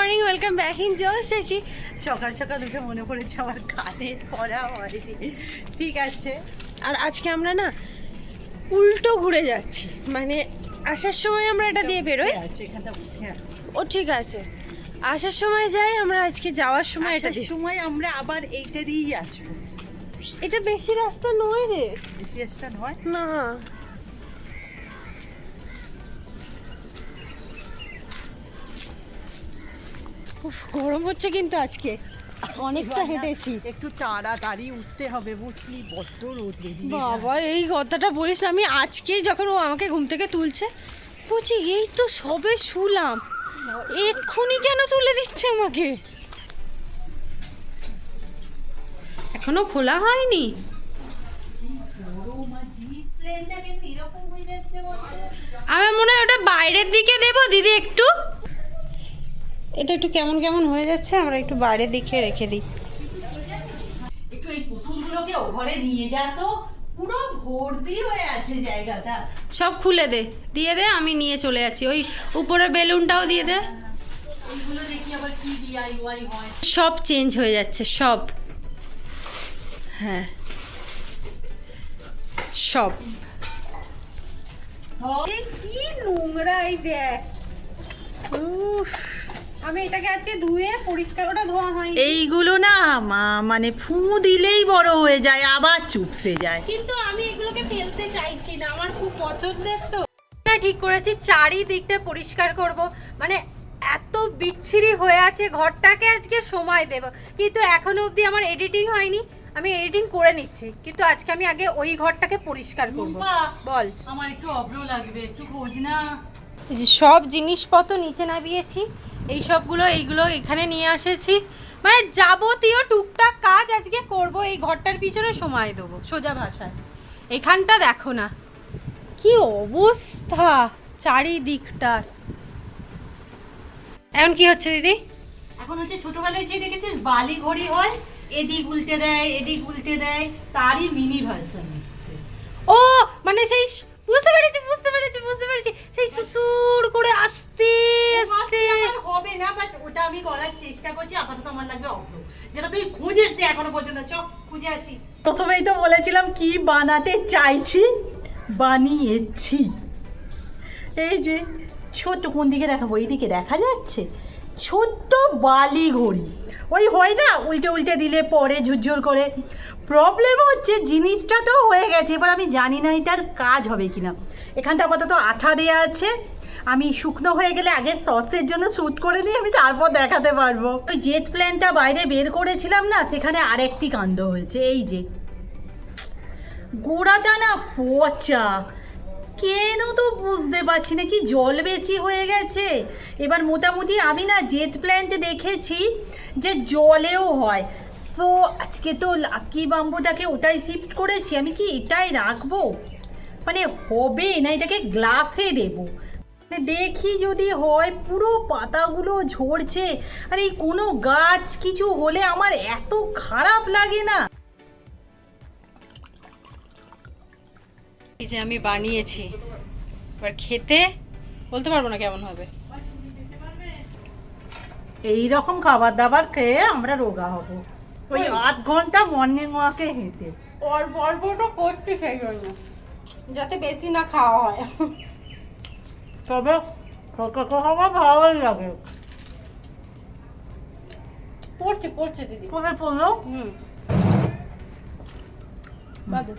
Morning welcome back in চলে এসেছি সকাল সকাল উঠে মনে পড়েছে আমার কানের পড়া হয়নি। ঠিক আছে। আর আজকে আমরা না উল্টো ঘুরে যাচ্ছি। মানে আসার সময় আমরা এটা দিয়ে বেরোই। আছে আছে। ও ঠিক আছে। আসার সময় যাই আমরা আজকে যাওয়ার সময় এটা সময় আমরা আবার এইটা দিয়েই আসব। এটা বেশি রাস্তা নয় রে। বেশি একটা নয়? না। গরম হচ্ছে কিন্তু আজকে। অনেকটা হেঁটেছি। একটু তাড়াতাড়ি উঠতে হবে বুঝলি বড্ড রোদ বাবা এই কথাটা বলিস না, আমি আজকেই যখন ও আমাকে ঘুম থেকে তুলছে বলছি এই তো সবে শুলাম এক্ষুনি কেন তুলে দিচ্ছে আমাকে? এখনও খোলা হয়নি? হয়ে। আমার মনে হয় ওটা বাইরের দিকে দেব দিদি একটু। এটা একটু কেমন কেমন হয়ে যাচ্ছে আমরা একটু বাইরের দিকে রেখে দিই। একটু এই পুতুলগুলোকে ওভারে নিয়ে যা তো। পুরো ভর্তি হয়ে আছে জায়গাটা। সব খুলে দে দিয়ে দে আমি নিয়ে চলে যাচ্ছি। ওই উপরের বেলুনটাও দিয়ে দে। সব চেঞ্জ হয়ে যাচ্ছে সব। হ্যাঁ। সব। কি নোংরা এই দেখ। উফ, আমি এটাকে আজকে ধুয়ে পরিষ্কার ওটা ধোয়া হয়নি। এইগুলো না মা মানে ফু দিলেই বড় হয়ে যায় আবার চুপসে যায়। কিন্তু আমি এগুলোকে ফেলতে চাইছি না আমার খুব পছন্দের তো। ঠিক করেছি চারিদিকটা পরিষ্কার করব। মানে এত বিচ্ছিরি হয়ে আছে ঘরটাকে আজকে সময় দেব। কিন্তু এখনও অবধি আমার এডিটিং হয়নি আমি এডিটিং করে নিচ্ছি। কিন্তু আজকে আমি আগে ওই ঘরটাকে পরিষ্কার করব। বল। আমার একটু অব্র লাগবে একটু খোঁজ না। সব জিনিসপত্র নিচে নামিয়েছি এই সবগুলো এইগুলো এখানে নিয়ে এসেছি মানে যাবতীয় টুকটাক কাজ আজকে করব এই ঘরটার পিছনে সময় দেবো সোজা ভাষায়। এখানটা দেখো না কি অবস্থা চারিদিকটার। এখন কি হচ্ছে দিদি? এখন হচ্ছে ছোটবেলায় যে দেখেছিস বালি ঘড়ি হয় এদিক উল্টে দেয় এদিক উল্টে দেয় তারই মিনি ভার্সন ও মানে সেই বুঝতে পেরেছি পেরেছি বুঝতে পেরেছি। সেই সুসুর করে আস্তে আস্তে। হবে না বাট ওটা আমি করার চেষ্টা করছি আপাতত আমার লাগবে অব্র যেটা তুই খুঁজেস নি এখনও পর্যন্ত চ খুঁজে আসি। প্রথমেই তো বলেছিলাম কি বানাতে চাইছি? বানিয়েছি। এই যে ছোট্ট কোন দিকে দেখাবো? এই দিকে দেখা যাচ্ছে? ছোট্ট বালি ঘড়ি ওই হয় না উল্টে উল্টে দিলে পরে ঝুরঝুর করে। প্রবলেম হচ্ছে জিনিসটা তো হয়ে গেছে এবার আমি জানি না এটার কাজ হবে কিনা। এখানটা আপাতত আঠা দেওয়া আছে। আমি শুকনো হয়ে গেলে আগে সসের জন্য শ্যুট করে নিই আমি তারপর দেখাতে পারব। ওই জেট প্ল্যানটা বাইরে বের করেছিলাম না, সেখানে আরেকটি কাণ্ড হয়েছে। এই যে। গোড়াটা না পচা। কেন তো বুঝতে পারছি না, কি জল বেশি হয়ে গেছে? এবার মোটামুটি আমি না জেট প্ল্যান্ট দেখেছি যে জলেও হয়। তো আজকে তো লাকি বাম্বুটাকে ওটাই শিফট করেছি, আমি কি এটাই রাখব? মানে হবে না এটাকে গ্লাসে দেবো। মানে দেখি যদি হয় পুরো পাতাগুলো ঝরছে। আর এই কোনো গাছ কিছু হলে আমার এত খারাপ লাগে না। এই যে আমি বানিয়েছি। এবার খেতে বলতে পারব না কেমন হবে। এই রকম খাবার দাবার খেয়ে আমরা রোগা হব। ওই। আধ ঘণ্টা মর্নিং ওয়াকে হেঁটে। অল্প অল্পটা করছি সেই জন্য যাতে বেশি না খাওয়া হয়। তবে ছোটো খাওয়া ভালোই লাগে। পড়ছে পড়ছে দিদি। কোথায় পড়ল? হুম। বাদু।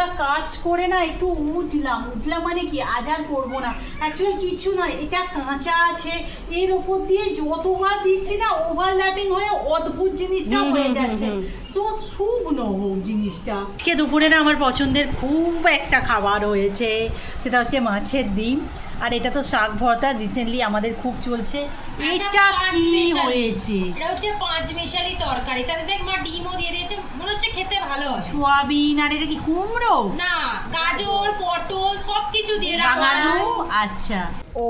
এতটা কাজ করে না একটু উঠলাম। উঠলাম মানে কি? আজ আর করব না। অ্যাকচুয়ালি কিছু নয় এটা কাঁচা আছে। এর উপর দিয়ে যতবার দিচ্ছি না ওভারল্যাপিং হয়ে অদ্ভুত জিনিসটা হয়ে যাচ্ছে। সো শুকনো হোক জিনিসটা। আজকে দুপুরে না আমার পছন্দের খুব একটা খাবার হয়েছে। সেটা হচ্ছে মাছের ডিম। আর এটা তো শাক ভর্তা রিসেন্টলি আমাদের খুব চলছে। এটা কি হয়েছে? এটা হচ্ছে পাঁচ মিশালি তরকারি। তাতে দেখ মা ডিমও দিয়ে দিয়েছে মনে হচ্ছে খেতে ভালো সোয়াবিন আর এটা কি কুমড়ো? না গাজর পটল সবকিছু দিয়ে রাঙালু আচ্ছা।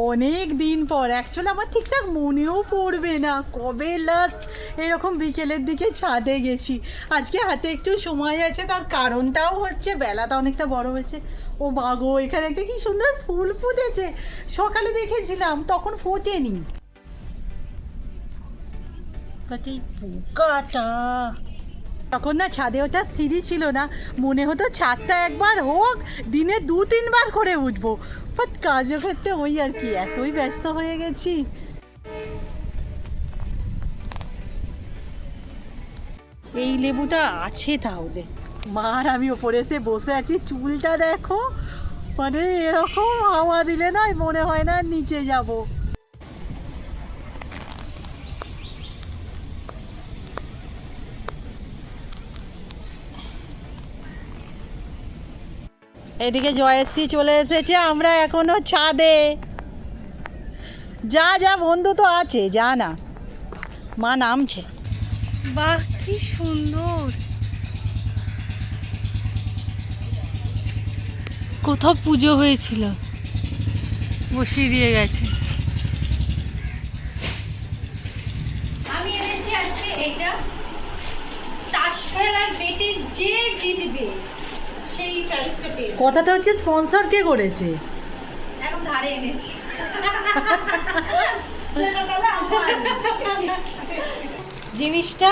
অনেক দিন পর অ্যাকচুয়ালি আমার ঠিকঠাক মনেও পড়বে না। কবে লাস্ট এরকম বিকেলের দিকে ছাদে গেছি। আজকে হাতে একটু সময় আছে তার কারণটাও হচ্ছে বেলাটা অনেকটা বড় হয়েছে। ও বাগো এখানে একটা কি সুন্দর ফুল ফুটেছে। সকালে দেখেছিলাম তখন ফোটেনি। পোকাটা তখন না ছাদে ওটা সিঁড়ি ছিল না। মনে হতো ছাদটা একবার হোক, দিনে দু তিনবার করে উঠবো। বাট কাজের ক্ষেত্রে ওই আর কি, এতই ব্যস্ত হয়ে গেছি। এই লেবুটা আছে তাহলে। মার, আমি ওপরে এসে বসে আছি, চুলটা দেখো। মানে এরকম হাওয়া দিলে না মনে হয় না নিচে যাব। এদিকে জয়শ্রী চলে এসেছে আমরা এখনও ছাদে। যা যা বন্ধু তো আছে যা না। মা নামছে। বাহ কি সুন্দর। কোথাও পুজো হয়েছিল বসিয়ে দিয়ে গেছে। আমি এনেছি আজকে এইটা তাস খেলার বেটে যে জিতবে। সেই পেয়ে যাবে। কথাটা হচ্ছে স্পন্সর কে করেছে? এখন ধারে এনেছি। জিনিসটা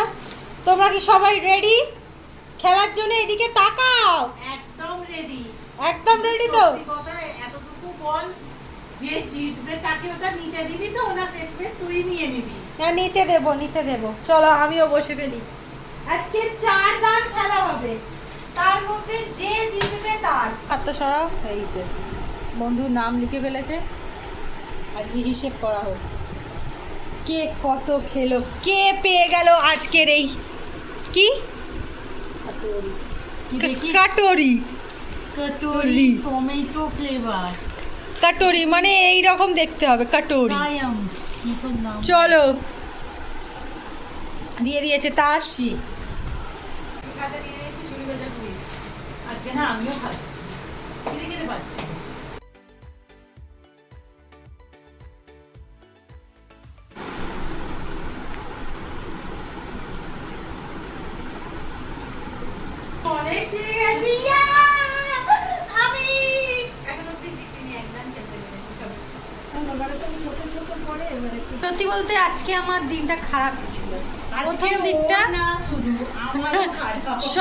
তোমরা কি সবাই রেডি খেলার জন্য এদিকে তাকাও। একদম রেডি একদম রেডি তো? এতটুকু বল যে জিতবে তাকে ওটা নিতে দিবি তো ওনা শেষমেশ তুই নিয়ে নিবি। হ্যাঁ নিতে দেব নিতে দেব। চলো আমিও বসে ফেলি। আজকে চার দান খেলা হবে। তার মধ্যে যে তার। আত্মসরা হয়েছে বন্ধুর নাম লিখে ফেলেছে। আজকে হিসেব করা হোক। কে কত খেলো কে পেয়ে গেল আজকের এই কি? কি দেখি? কাটরি। Tomato flavour. কাটরি মানে এই রকম দেখতে হবে কাটরি। চলো। দিয়ে দিয়েছে তাস। কি? আজকে না আমিও খাচ্ছি খেতে খেতে পাচ্ছি! আমি সত্যি বলতে আজকে আমার দিনটা খারাপ ছিল। প্রথম দিকটা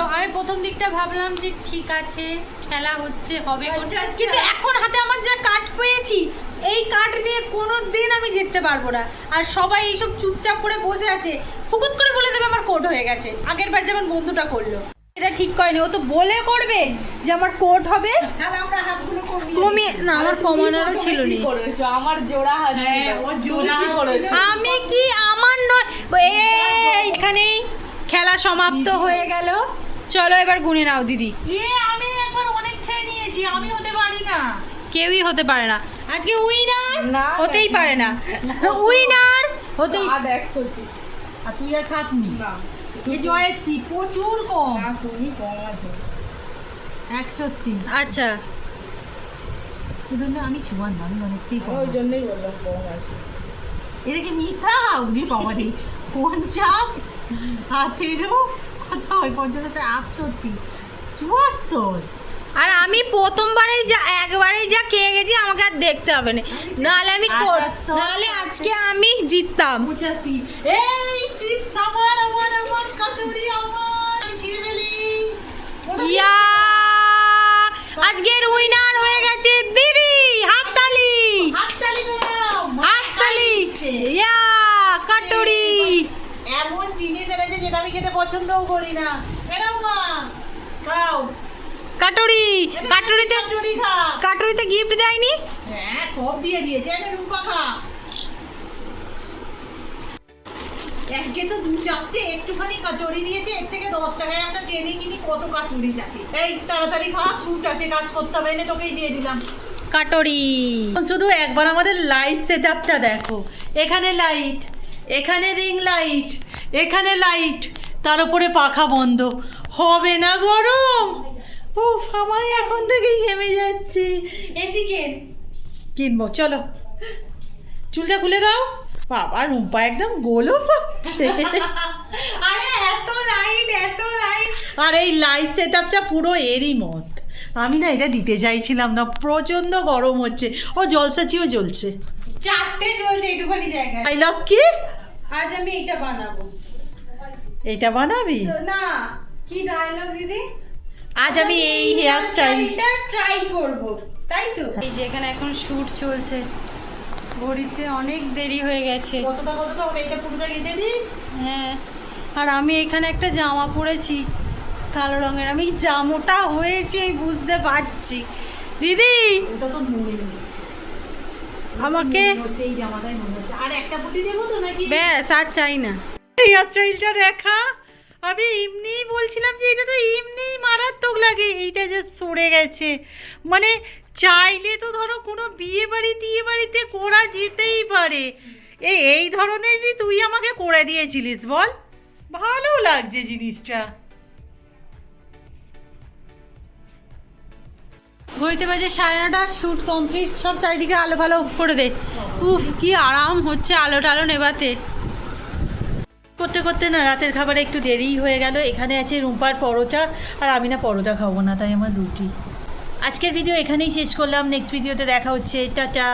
আমি প্রথম দিকটা ভাবলাম যে ঠিক আছে খেলা হচ্ছে হবে আচ্ছা, আচ্ছা। কিন্তু এখন হাতে আমার যা কাঠ পেয়েছি এই কাঠ নিয়ে কোনো দিন আমি জিততে পারব না। আর সবাই এইসব চুপচাপ করে বসে আছে ফুকুত করে বলে দেবে আমার কোট হয়ে গেছে। আগের বার যেমন বন্ধুটা করল এটা ঠিক করেনি। ও তো বলে করবে যে আমার কোট হবে। কমিয়ে না আমার কমানোরও ছিল না। আমার জোড়া হাত ছিল। হ্যাঁ, ওর জোড়া কি করেছ? আমি কি আমার নয় এখানেই খেলা সমাপ্ত হয়ে গেল। চলো এবার গুনে নাও দিদি। আমি একবার অনেক খেয়ে নিয়েছি আমি হতে পারি না। কেউই হতে পারে না। আজকে উইনার না, হতেই পারে না। উইনার হতেই আর একশো তুই আর খাতনি না। জয়েছি প্রচুর কম। না তুমি কম আছো। একষট্টি। আচ্ছা। না, আমি চুয়ান্ন আমি অনেকটাই ওই জন্যই বললাম কম আছে। এটা কি মিথ্যা কত হয় পঞ্চাশ আটষট্টি চুয়াত্তর। আর আমি প্রথমবারেই যা একবারেই যা খেয়ে গেছি আমাকে আর দেখতে হবে না। নাহলে আমি কর নাহলে আজকে আমি জিততাম। পঁচাশি। এই চিপস আমার আমার আমার কাতুরি আমার আমি ছিঁড়ে ফেলি। ইয়া! আজকের উইনার হয়ে গেছে দিদি হাততালি হাততালি দাও হাততালি ইয়া কাটুরি এমন জিনিস এনেছে যেটা আমি খেতে পছন্দও করি না। এরকম মা খাও। কাটুরি কাটুরিতে কাটুরিতে গিফট দেয়নি? হ্যাঁ সব দিয়ে দিয়েছে রূপা খা। এককে তো দু চারটে একটুখানি কাটুরি দিয়েছে এর থেকে দশ টাকায় ট্রেনে কিনি কত কাটুরি থাকে। এই তাড়াতাড়ি খা শুট আছে কাজ করতে হবে এনে তোকেই দিয়ে দিলাম। কাটুরি। শুধু একবার আমাদের লাইট সেট আপটা দেখো। এখানে লাইট এখানে রিং লাইট এখানে লাইট তার উপরে পাখা বন্ধ। হবে না গরম। উফ আমায় এখন থেকেই ঘেমে যাচ্ছি। এসি কেন। কিনবো চলো। চুলটা খুলে দাও। বাবা রুম্পা একদম গোলও পাচ্ছে আরে এত লাইট এত লাইট আর এই লাইট সেট আপটা পুরো এরই মত। আমি না এটা দিতে চাইছিলাম না প্রচণ্ড গরম হচ্ছে। ও জলসাচিও জ্বলছে। চারটে জ্বলছে একটুখানি জায়গায়। আই লাভ কি আজ আমি এটা বানাবো। এটা বানাবি? না কি ডায়লগ দিদি? আজ আমি এই হেয়ার স্টাইল ট্রাই করব তাই তো? এই যে এখানে এখন শুট চলছে। ঘড়িতে অনেক দেরি হয়ে গেছে। কতটা কতটা? হবে এটা পুরোটা গেঁথে দিই হ্যাঁ আর আমি এখানে একটা জামা পরেছি। কালো রঙের। আমি জামোটা হয়েছে আমি বুঝতে পারছি। দিদি! ওটা তো হচ্ছে। আমাকে এই জামাটাই মনে হচ্ছে। আর একটা পুঁতি দেবো তো নাকি? ব্যাস আর চাই না। দেখা। আমি এমনিই বলছিলাম যে এটা তো এমনিই মারাত্মক লাগে, এইটা যে সরে গেছে। মানে চাইলে তো ধরো কোনো বিয়ে বাড়ি টিয়ে বাড়িতে করা যেতেই পারে। এই এই ধরনেরই তুই আমাকে করে দিয়েছিলিস, বল। ভালো লাগছে জিনিসটা। ঘড়িতে বাজে সাড়ে নটা শ্যুট কমপ্লিট সব চারিদিকে আলো ভালো করে দে। উফ, কি আরাম হচ্ছে আলো টালো নেবাতে করতে করতে না রাতের খাবারে একটু দেরি হয়ে গেল। এখানে আছে রুম্পার পরোটা আর আমি না পরোটা খাব না, তাই আমার রুটি। আজকের ভিডিও এখানেই শেষ করলাম। নেক্সট ভিডিওতে দেখা হচ্ছে। টাটা।